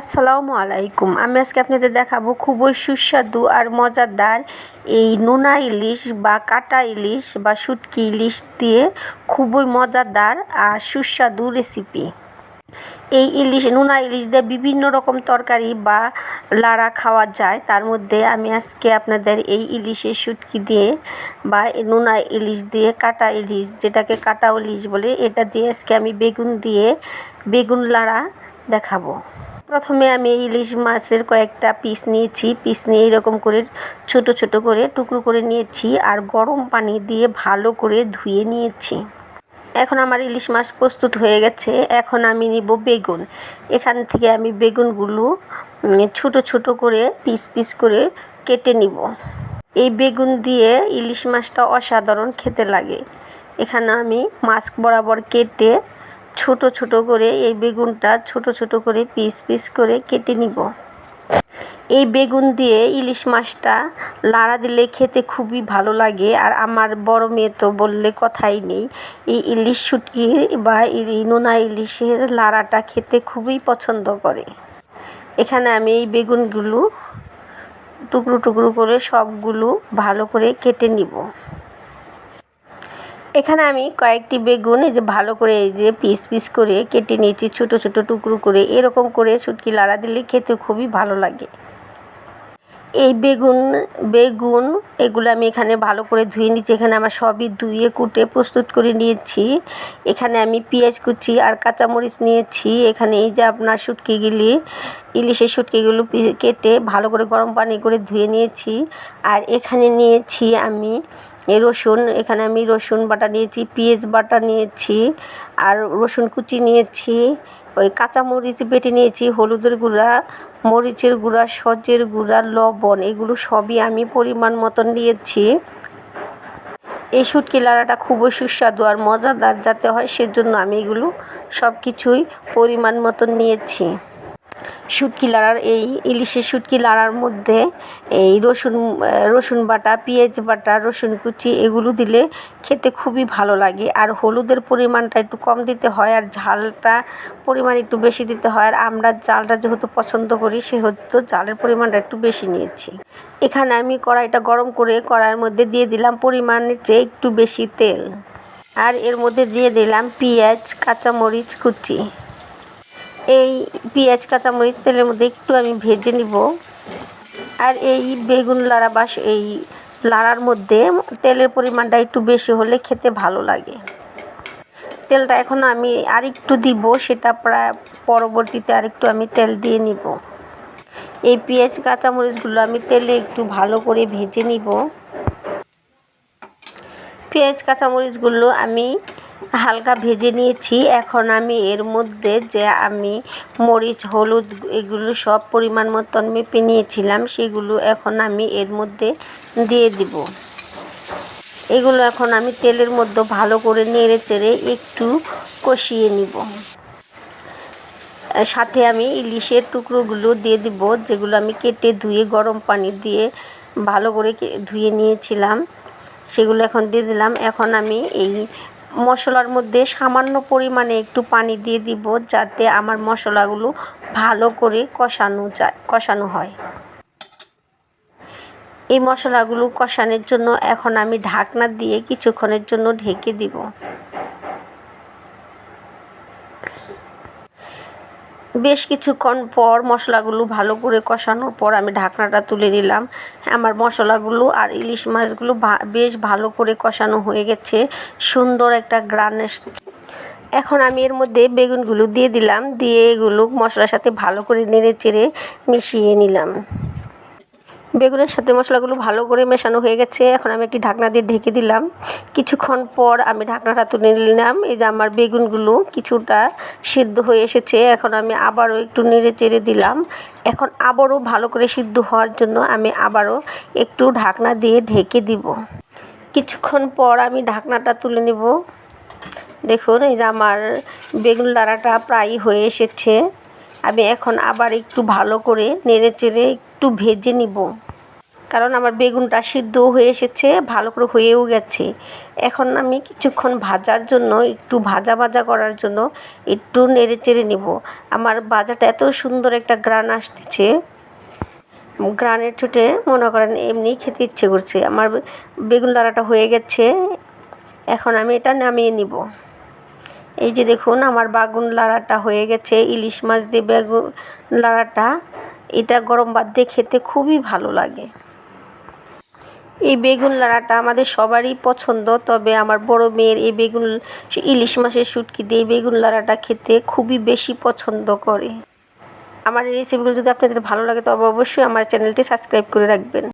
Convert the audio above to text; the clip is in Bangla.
আসসালামু আলাইকুম। আমি আজকে আপনাদের দেখাবো খুবই সুস্বাদু আর মজাদার এই নোনা ইলিশ বা কাটা ইলিশ বা শুটকি ইলিশ দিয়ে খুবই মজাদার আর সুস্বাদু রেসিপি এই ইলিশ, নোনা ইলিশ দিয়ে বিভিন্ন রকম তরকারি বা লাড়া খাওয়া যায়। তার মধ্যে আমি আজকে আপনাদের এই ইলিশের শুটকি দিয়ে বা নোনা ইলিশ দিয়ে কাটা ইলিশ, যেটাকে কাটা ইলিশ বলে, এটা দিয়ে আজকে আমি বেগুন দিয়ে, বেগুন লাড়া দেখাবো। প্রথমে আমি ইলিশ মাছের কয়েকটা পিস নিয়েছি। পিস নিয়ে এরকম করে ছোট ছোট করে টুকরো করে নিয়েছি আর গরম পানি দিয়ে ভালো করে ধুয়ে নিয়েছি। এখন আমার ইলিশ মাছ প্রস্তুত হয়ে গেছে। এখন আমি নিব বেগুন। এখান থেকে আমি বেগুনগুলো ছোট ছোট করে পিস পিস করে কেটে নিব। এই বেগুন দিয়ে ইলিশ মাছটা অসাধারণ খেতে লাগে। এখানে আমি মাছ বরাবর কেটে ছোট ছোট করে এই বেগুনটা ছোট ছোট করে পিস পিস করে কেটে নিব। এই বেগুন দিয়ে ইলিশ মাছটা লাড়া দিলে খেতে খুবই ভালো লাগে। আর আমার বড় মেয়ে তো বললে কথাই নেই, এই ইলিশ শুটকি বা নোনা ইলিশের লাড়াটা খেতে খুবই পছন্দ করে। এখানে আমি এই বেগুনগুলো টুকরো টুকরো করে সবগুলো ভালো করে কেটে নিব। এখানে আমি কয়েকটি বেগুন, এই যে ভালো করে এই যে পিস পিস করে কেটে নিয়েছি, ছোট ছোট টুকরো করে। এরকম করে শুটকি লাড়া দিলে খেতে খুবই ভালো লাগে। এই বেগুন বেগুন, এগুলো আমি এখানে ভালো করে ধুয়ে নিচ্ছি এখানে আমার সবই ধুয়ে, কুটে প্রস্তুত করে নিয়েছি। এখানে আমি পেঁয়াজ কুচি আর কাঁচামরিচ নিয়েছি। এখানে এই যে আপনার শুটকিগুলি ইলিশের শুটকিগুলো কেটে ভালো করে গরম পানি করে ধুয়ে নিয়েছি। আর এখানে নিয়েছি আমি রসুন, এখানে আমি রসুন বাটা নিয়েছি, পেঁয়াজ বাটা নিয়েছি, আর রসুন কুচি নিয়েছি, ওই কাঁচামরিচ বেটে নিয়েছি, হলুদের গুঁড়া, মরিচের গুঁড়া, সজের গুঁড়া, লবণ, এগুলো সবই আমি পরিমাণ মতন নিয়েছি। এই শুটকি লাড়াটা খুবই সুস্বাদু আর মজাদার যাতে হয় সেজন্য আমি এগুলো সব কিছুই পরিমাণ মতন নিয়েছি। শুটকি লাড়ার, এই ইলিশের শুটকি লাড়ার মধ্যে এই রসুন রসুন বাটা, পেঁয়াজ বাটা, রসুন কুচি এগুলো দিলে খেতে খুবই ভালো লাগে। আর হলুদের পরিমাণটা একটু কম দিতে হয় আর ঝালটা পরিমাণ একটু বেশি দিতে হয়। আর আমরা জালটা যেহেতু পছন্দ করি, সেহেতু জালের পরিমাণটা একটু বেশি নিয়েছি। এখানে আমি কড়াইটা গরম করে কড়াইয়ের মধ্যে দিয়ে দিলাম পরিমাণের চেয়ে একটু বেশি তেল। আর এর মধ্যে দিয়ে দিলাম পেঁয়াজ, কাঁচামরিচ, কুচি। এই পেঁয়াজ, কাঁচামরিচ তেলের মধ্যে একটু আমি ভেজে নিব। আর এই বেগুন লাড়া বা এই লাড়ার মধ্যে তেলের পরিমাণটা একটু বেশি হলে খেতে ভালো লাগে। তেলটা এখন আমি আর একটু দিব, সেটা প্রায় পরবর্তীতে আর একটু আমি তেল দিয়ে নিব। এই পেঁয়াজ, কাঁচামরিচগুলো আমি তেলে একটু ভালো করে ভেজে নিব। পেঁয়াজ, কাঁচামরিচগুলো আমি হালকা ভেজে নিয়েছি। এখন আমি এর মধ্যে যে আমি মরিচ, হলুদ এগুলো সব পরিমাণ মতন মেপে নিয়েছিলাম, সেগুলো এখন আমি এর মধ্যে দিয়ে দিব। এগুলো এখন আমি তেলের মধ্যে ভালো করে নেড়ে চেড়ে একটু কষিয়ে নিব। সাথে আমি ইলিশের টুকরোগুলো দিয়ে দিব, যেগুলো আমি কেটে ধুয়ে গরম পানি দিয়ে ভালো করে ধুয়ে নিয়েছিলাম। সেগুলো এখন দিয়ে দিলাম। এখন আমি এই মশলার মধ্যে সামান্য পরিমাণে একটু পানি দিয়ে দিব যাতে আমার মশলাগুলো ভালো করে কষানো যায়, কষানো হয়। এই মশলাগুলো কষানোর জন্য এখন আমি ঢাকনা দিয়ে কিছুক্ষণের জন্য ঢেকে দিব। বেশ কিছুক্ষণ পর মশলাগুলো ভালো করে কষানোর পর আমি ঢাকনাটা তুলে নিলাম আমার মশলাগুলো আর ইলিশ মাছগুলো বেশ ভালো করে কষানো হয়ে গেছে। সুন্দর একটা গ্রান এখন আমি এর মধ্যে বেগুনগুলো দিয়ে দিলাম। দিয়ে এগুলো মশলার সাথে ভালো করে নেড়ে চেড়ে মিশিয়ে নিলাম। বেগুনের সাথে মশলাগুলো ভালো করে মেশানো হয়ে গেছে। এখন আমি একটি ঢাকনা দিয়ে ঢেকে দিলাম। কিছুক্ষণ পর আমি ঢাকনাটা তুলে নিলাম। এই যে আমার বেগুনগুলো কিছুটা সিদ্ধ হয়ে এসেছে। এখন আমি আবারও একটু নেড়ে চেড়ে দিলাম। এখন আবারও ভালো করে সিদ্ধ হওয়ার জন্য আমি আবারও একটু ঢাকনা দিয়ে ঢেকে দিব। কিছুক্ষণ পর আমি ঢাকনাটা তুলে নেব। দেখুন, এই যে আমার বেগুন লাড়াটা প্রায় হয়ে এসেছে। আমি এখন আবার একটু ভালো করে নেড়ে চেড়ে একটু ভেজে নিব। কারণ আমার বেগুনটা সিদ্ধ হয়ে এসেছে, ভালো করে হয়েও গেছে। এখন আমি কিছুক্ষণ ভাজার জন্য, একটু ভাজা ভাজা করার জন্য একটু নেড়ে চেড়ে নিব। আমার ভাজাটা এত সুন্দর একটা গ্রান আসতেছে। গ্রানের ছুটে মনে করেন এমনি খেতে ইচ্ছে করছে। আমার বেগুন লাড়াটা হয়ে গেছে। এখন আমি এটা নামিয়ে নিব। এই যে দেখুন, আমার বাগুন লাড়াটা হয়ে গেছে, ইলিশ মাছ দিয়ে বেগুন লাড়াটা। এটা গরম ভাত দিয়ে খেতে খুবই ভালো লাগে। এই বেগুন লাড়াটা আমাদের সবারই পছন্দ, তবে আমার বড় মেয়ের এই বেগুন, ইলিশ মাছের শুটকি দিয়ে বেগুন লাড়াটা খেতে খুবই বেশি পছন্দ করে। আমার এই রেসিপিগুলো যদি আপনাদের ভালো লাগে, তবে অবশ্যই আমার চ্যানেলটি সাবস্ক্রাইব করে রাখবেন।